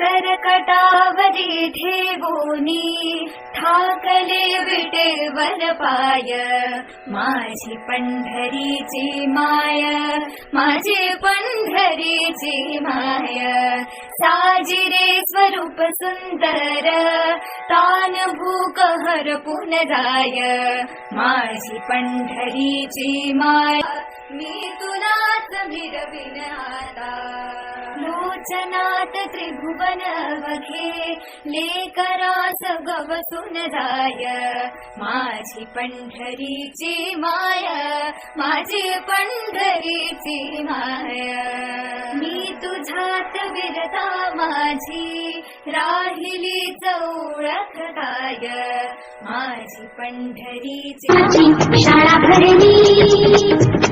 करकटावरी ठेवोनी ठाकले विटेवर पाय माझी पंढरीची माय माझी पंढरीची माय. साजिरे स्वरूप सुंदर तान भूक हरपून जाय. माझी पंढरीची माय मी तुलाच मिरविन आता. लोचनात त्रिभुवन वघे लेकरास गवसून जाय. माझी पंढरीची माय माझी पंढरीची माय. मी तुझ्यात विरता माझी राहिली चौळख काय माझी पंढरीची शाळा भरली